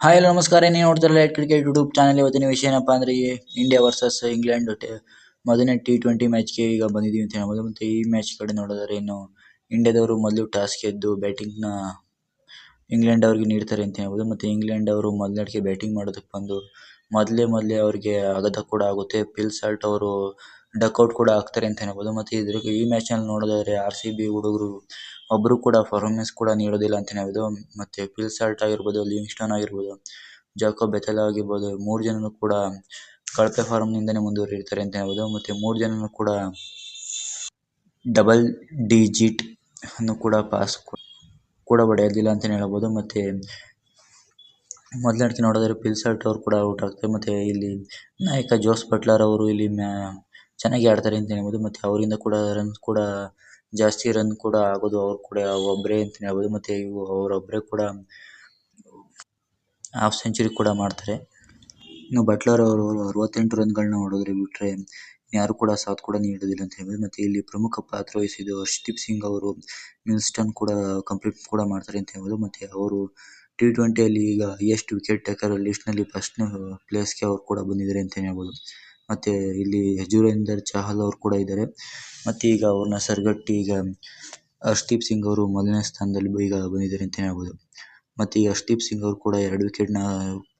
Hi ಎಲ್ಲ ನಮಸ್ಕಾರ, ನೀವು ನೋಡ್ತಾರೆ ಲೈಟ್ ಕ್ರಿಕೆಟ್ ಯೂಟ್ಯೂಬ್ ಚಾನಲ್ ಇವತ್ತಿನ ವಿಷಯ ಏನಪ್ಪಾ ಅಂದ್ರೆ ಈ ಇಂಡಿಯಾ ವರ್ಸಸ್ ಇಂಗ್ಲೆಂಡ್ ಮೊದಲನೇ ಟಿ ಟ್ವೆಂಟಿ ಮ್ಯಾಚ್ಗೆ ಈಗ ಬಂದಿದ್ದೀವಿ ಅಂತ ಹೇಳ್ಬೋದು. ಮತ್ತೆ ಈ ಮ್ಯಾಚ್ ಕಡೆ ನೋಡಿದ್ರೆ ಇನ್ನು ಇಂಡಿಯಾದವರು ಮೊದಲು ಟಾಸ್ ಗೆದ್ದು ಬ್ಯಾಟಿಂಗ್ನ ಇಂಗ್ಲೆಂಡ್ ಅವ್ರಿಗೆ ನೀಡ್ತಾರೆ ಅಂತ ಹೇಳ್ಬೋದು. ಮತ್ತೆ ಇಂಗ್ಲೆಂಡ್ ಅವರು ಮೊದಲನೇಟಿಗೆ ಬ್ಯಾಟಿಂಗ್ ಮಾಡೋದಕ್ಕೆ ಬಂದು ಮೊದಲೇ ಮೊದಲೇ ಅವರಿಗೆ ಆಘಾತ ಕೂಡ ಆಗುತ್ತೆ. ಪಿಲ್ ಸಾಲ್ಟ್ ಅವರು ಡಕ್ಔಟ್ ಕೂಡ ಆಗ್ತಾರೆ ಅಂತ ಹೇಳಬಹುದು ಮತ್ತೆ ಇದ್ರಲ್ಲಿ ಈ ಮ್ಯಾಚ್ನಲ್ಲಿ ನೋಡೋದಾದ್ರೆ ಆರ್ ಸಿ ಬಿ ಹುಡುಗರು ಒಬ್ರು ಕೂಡ ಪರ್ಫಾರ್ಮೆನ್ಸ್ ಕೂಡ ನೀಡೋದಿಲ್ಲ ಅಂತ ಹೇಳಬಹುದು ಮತ್ತೆ ಸಾಲ್ಟ್ ಆಗಿರ್ಬೋದು ಲಿವಿಂಗ್ಸ್ಟನ್ ಆಗಿರ್ಬೋದು ಜಾಕೋ ಬೆಥೆಲ್ ಆಗಿರ್ಬೋದು, ಮೂರು ಜನನು ಕೂಡ ಕಳಪೆ ಫಾರ್ಮ್ನಿಂದನೇ ಮುಂದುವರಿತಾರೆ ಅಂತ ಹೇಳಬಹುದು ಮತ್ತೆ ಮೂರು ಜನನು ಕೂಡ ಡಬಲ್ ಡಿಜಿಟ್ ಅನ್ನು ಕೂಡ ಪಾಸ್ ಕೂಡ ಹೊಡೆಯೋದಿಲ್ಲ ಅಂತ ಹೇಳಬಹುದು ಮತ್ತೆ ಮೊದಲನೇದು ನೋಡಿದ್ರೆ ಫಿಲ್ ಸಾಲ್ಟ್ ಅವರು ಕೂಡ ಔಟ್ ಆಗ್ತಾರೆ. ಮತ್ತೆ ಇಲ್ಲಿ ನಾಯಕ ಜೋಸ್ ಬಟ್ಲರ್ ಅವರು ಇಲ್ಲಿ ಮ್ಯಾ ಚೆನ್ನಾಗಿ ಆಡ್ತಾರೆ ಅಂತ ಹೇಳ್ಬೋದು. ಮತ್ತೆ ಅವರಿಂದ ಕೂಡ ರನ್ ಕೂಡ ಜಾಸ್ತಿ ರನ್ ಕೂಡ ಆಗೋದು ಅವ್ರು ಕೂಡ ಒಬ್ಬರೇ ಅಂತ ಹೇಳ್ಬಹುದು ಮತ್ತೆ ಇವು ಅವರೊಬ್ಬರೇ ಕೂಡ ಹಾಫ್ ಸೆಂಚುರಿ ಕೂಡ ಮಾಡ್ತಾರೆ. ಇನ್ನು ಬಟ್ಲರ್ ಅವರು ಅರವತ್ತೆಂಟು ರನ್ಗಳನ್ನ ಹೊಡೆದ್ರೆ ಬಿಟ್ರೆ ಯಾರು ಕೂಡ ಸಾಥ್ ಕೂಡ ನೀಡೋದಿಲ್ಲ ಅಂತ ಹೇಳ್ಬೋದು. ಮತ್ತೆ ಇಲ್ಲಿ ಪ್ರಮುಖ ಪಾತ್ರ ವಹಿಸಿದ್ದು ಹರ್ಷದೀಪ್ ಸಿಂಗ್ ಅವರು ಮಿಲ್ಸ್ಟನ್ ಕೂಡ ಕಂಪ್ಲೀಟ್ ಕೂಡ ಮಾಡ್ತಾರೆ ಅಂತ ಹೇಳ್ಬೋದು. ಮತ್ತೆ ಅವರು ಟಿ ಟ್ವೆಂಟಿಯಲ್ಲಿ ಈಗ ಹೈಯೆಸ್ಟ್ ವಿಕೆಟ್ ಟೇಕರ್ ಲಿಸ್ಟ್ನಲ್ಲಿ ಫಸ್ಟ್ ಪ್ಲೇಸ್ಗೆ ಅವ್ರು ಕೂಡ ಬಂದಿದ್ದಾರೆ ಅಂತ ಹೇಳ್ಬೋದು. ಮತ್ತೆ ಇಲ್ಲಿ ಯಜುವೇಂದರ್ ಚಹಲ್ ಅವರು ಕೂಡ ಇದ್ದಾರೆ ಮತ್ತೆ ಈಗ ಅವ್ರನ್ನ ಸರ್ಗಟ್ಟಿ ಈಗ ಹರ್ಷದೀಪ್ ಸಿಂಗ್ ಅವರು ಮೊದಲನೇ ಸ್ಥಾನದಲ್ಲಿ ಈಗ ಬಂದಿದ್ದಾರೆ ಅಂತ ಹೇಳ್ಬೋದು. ಮತ್ತೆ ಈ ಹರ್ಷದೀಪ್ ಸಿಂಗ್ ಅವರು ಕೂಡ ಎರಡು ವಿಕೆಟ್ನ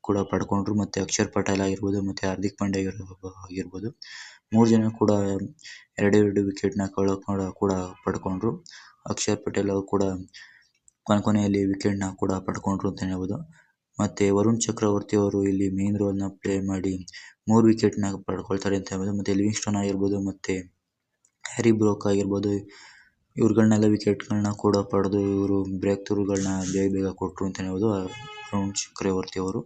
ಕೂಡ ಪಡ್ಕೊಂಡ್ರು. ಮತ್ತೆ ಅಕ್ಷರ್ ಪಟೇಲ್ ಆಗಿರ್ಬೋದು, ಮತ್ತೆ ಹಾರ್ದಿಕ್ ಪಾಂಡ್ಯ ಆಗಿರ್ಬೋದು. ಮೂರು ಜನ ಕೂಡ ಎರಡೆರಡು ವಿಕೆಟ್ನ ಕಳ್ಕೊಂಡು ಕೂಡ ಪಡ್ಕೊಂಡ್ರು. ಅಕ್ಷರ್ ಪಟೇಲ್ ಅವರು ಕೂಡ ಕೊನೆ ಕೊನೆಯಲ್ಲಿ ವಿಕೆಟ್ನ ಕೂಡ ಪಡ್ಕೊಂಡ್ರು ಅಂತ ಹೇಳ್ಬೋದು. ಮತ್ತೆ ವರುಣ್ ಚಕ್ರವರ್ತಿ ಅವರು ಇಲ್ಲಿ ಮೇನ್ ರೋಲ್ನ ಪ್ಲೇ ಮಾಡಿ ಮೂರು ನ ಪಡ್ಕೊಳ್ತಾರೆ ಅಂತ ಹೇಳ್ಬೋದು. ಮತ್ತೆ ಲಿವಿಂಗ್ಸ್ಟನ್ ಆಗಿರ್ಬೋದು, ಮತ್ತೆ ಹ್ಯಾರಿ ಬ್ರೋಕ್ ಆಗಿರ್ಬೋದು ಇವ್ರುಗಳನ್ನೆಲ್ಲ ವಿಕೆಟ್ಗಳನ್ನ ಕೂಡ ಪಡೆದು ಇವರು ಬ್ರೇಕ್ ಥ್ರೂಗಳನ್ನ ಬೇಗ ಬೇಗ ಕೊಟ್ಟರು ಅಂತ ಹೇಳ್ಬೋದು ವರುಣ್ ಚಕ್ರವರ್ತಿ ಅವರು.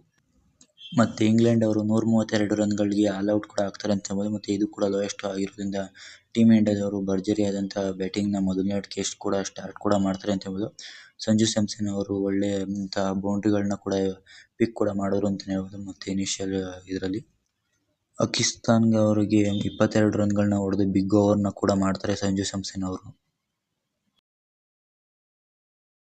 ಮತ್ತೆ ಇಂಗ್ಲೆಂಡ್ ಅವರು ನೂರ ಮೂವತ್ತೆರಡು ರನ್ಗಳಿಗೆ ಆಲ್ ಔಟ್ ಕೂಡ ಆಗ್ತಾರೆ ಅಂತ ಹೇಳ್ಬೋದು. ಮತ್ತೆ ಇದು ಕೂಡ ಲೋಯೆಸ್ಟ್ ಆಗಿರೋದ್ರಿಂದ ಟೀಮ್ ಇಂಡಿಯಾದವರು ಬ್ಯಾಟಿಂಗ್ನ ಮೊದಲನೇ ಕೂಡ ಸ್ಟಾರ್ಟ್ ಕೂಡ ಮಾಡ್ತಾರೆ ಅಂತ ಹೇಳ್ಬೋದು. ಸಂಜು ಸ್ಯಾಮ್ಸನ್ ಅವರು ಒಳ್ಳೆಯಂಥ ಬೌಂಡ್ರಿಗಳನ್ನ ಕೂಡ ಪಿಕ್ ಕೂಡ ಮಾಡೋರು ಅಂತಲೇ ಹೇಳ್ಬೋದು. ಮತ್ತು ಇನಿಷಿಯಲ್ ಇದರಲ್ಲಿ. ಪಾಕಿಸ್ತಾನ್ ಅವರಿಗೆ ಇಪ್ಪತ್ತೆರಡು ರನ್ಗಳನ್ನ ಹೊಡೆದು ಬಿಗ್ ಓವರ್ನ ಕೂಡ ಮಾಡ್ತಾರೆ ಸಂಜು ಸ್ಯಾಮ್ಸನ್ ಅವರು.